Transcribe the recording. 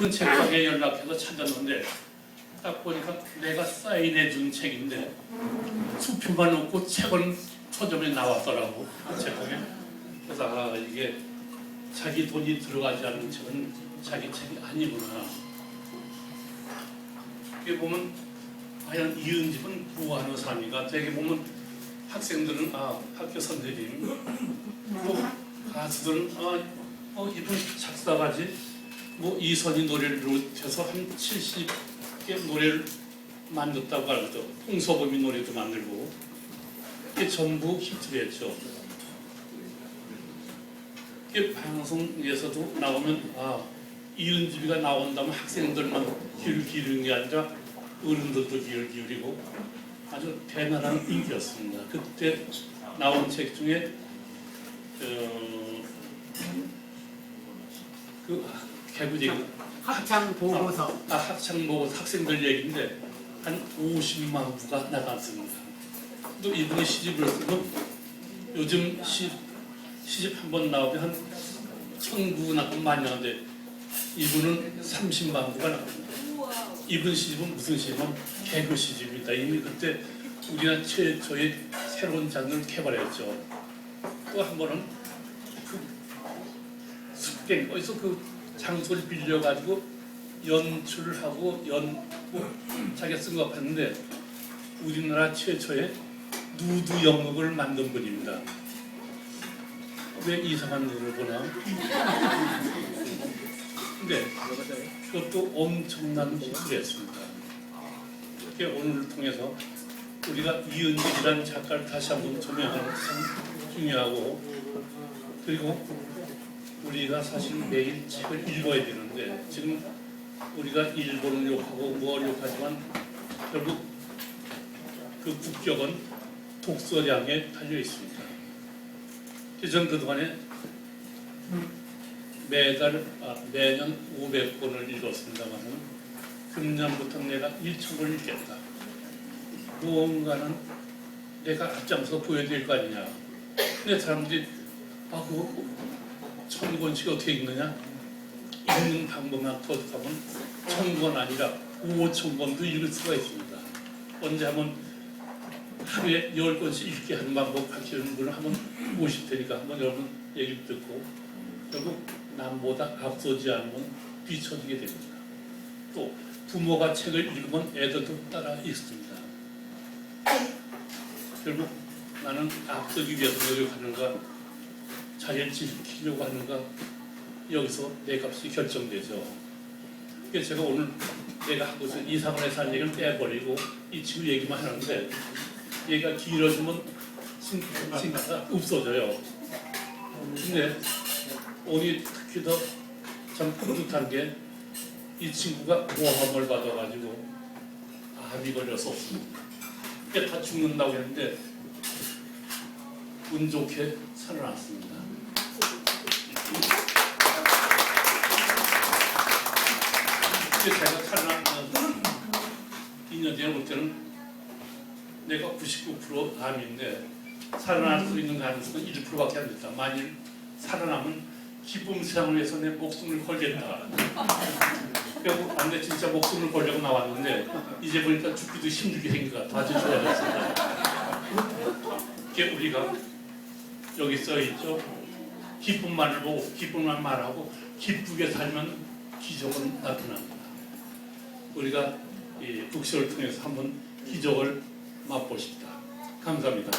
그 책방에 연락해서 찾았는데 딱 보니까 내가 사인해 준 책인데 수표만 없고 책은 서점에 나왔더라고 그 책방에. 그래서 아 이게 자기 돈이 들어가지 않는 책은 자기 책이 아니구나. 이게 보면 과연 이은집은 부하는 삶이가? 되게 보면 학생들은 아 학교 선생님. 또 가수들은 아 어, 이분 작사가지 뭐 이선희 노래를 비롯해서 한 70개 노래를 만들었다고 알거든 홍서범이 노래도 만들고. 이게 전부 히트를 했죠. 이게 방송에서도 나오면 아 이은집이가 나온다면 학생들만 귀를 기울이는 게 아니라 어른들도 귀를 기울이고 아주 대단한 인기였습니다. 그때 나온 책 중에 어, 그 개구쟁이 학창 보고서 아, 학창 보고 학생들 얘기인데 한 50만 부가 나갔습니다. 또 이분이 시집을 쓰면 요즘 시, 시집 한 번 나오면 한 천부 나면 많이 나오는데 이분은 30만 부가 나옵니다. 이분 시집은 무슨 시집은 개그 시집입니다. 이미 그때 우리나라 최초의 새로운 장르를 개발했죠. 또 한 번은 그 습갱 어디서 그 장소를 빌려가지고 연출을 하고 연 뭐, 자기가 쓴 것 같았는데 우리나라 최초의 누드 영역을 만든 분입니다. 왜 이상한 노래를 보나? 근데 그것도 엄청난 히트를 했습니다. 이렇게 오늘을 통해서 우리가 이은길이라는 작가를 다시 한번 조명하는 참 중요하고 그리고 우리가 사실 매일 책을 읽어야 되는데 지금 우리가 일본을 욕하고 뭘 욕하지만 결국 그 국격은 독서량에 달려 있습니다. 저는 그동안에 매달 아, 매년 500권을 읽었습니다만은 금년부터 내가 1천권을 읽겠다. 무언가는 내가 앞장서 보여드릴 거 아니냐. 근데 사람들이 아 그거 천 권씩 어떻게 읽느냐? 읽는 방법만 터득하면 천권 아니라 오천 권도 읽을 수가 있습니다. 언제 한번 하루에 열 권씩 읽게 하는 방법 가르치는 분을 한번 모실 테니까 한번 여러분 얘기 듣고 결국 남보다 앞서지 않으면 뒤처지게 됩니다. 또 부모가 책을 읽으면 애들도 따라 읽습니다. 결국 나는 앞서기 위해서 노력하는가 자리를 지키려고 하는가 여기서 내 값이 결정되죠. 그래서 제가 오늘 내가 하고 있는 이상원에서 한 얘기를 빼버리고 이 친구 얘기만 하는데 얘가 길어지면 신- 신가가 없어져요. 근데 오늘 특히 더 참 뿌듯한 게 이 친구가 모함을 받아가지고 암이 걸려서 없습니다. 다 죽는다고 했는데 운 좋게 살아났습니다. 그때 제가 살아나면서 2년 뒤에 올 때는 내가 99% 암인데 살아날 수 있는 가능성은 1%밖에 안 됐다. 만일 살아남은 기쁨 세상을 위해서 내 목숨을 걸겠다. 그리고 안돼 진짜 목숨을 걸려고 나왔는데 이제 보니까 죽기도 힘들게 생긴 것 같아. 아주 좋아졌습니다. 이게 우리가 여기 써 있죠. 기쁨만을 보고 기쁨만 말하고 기쁘게 살면 기적은 나타납니다. 우리가 이 국시를 통해서 한번 기적을 맛보십니다. 감사합니다.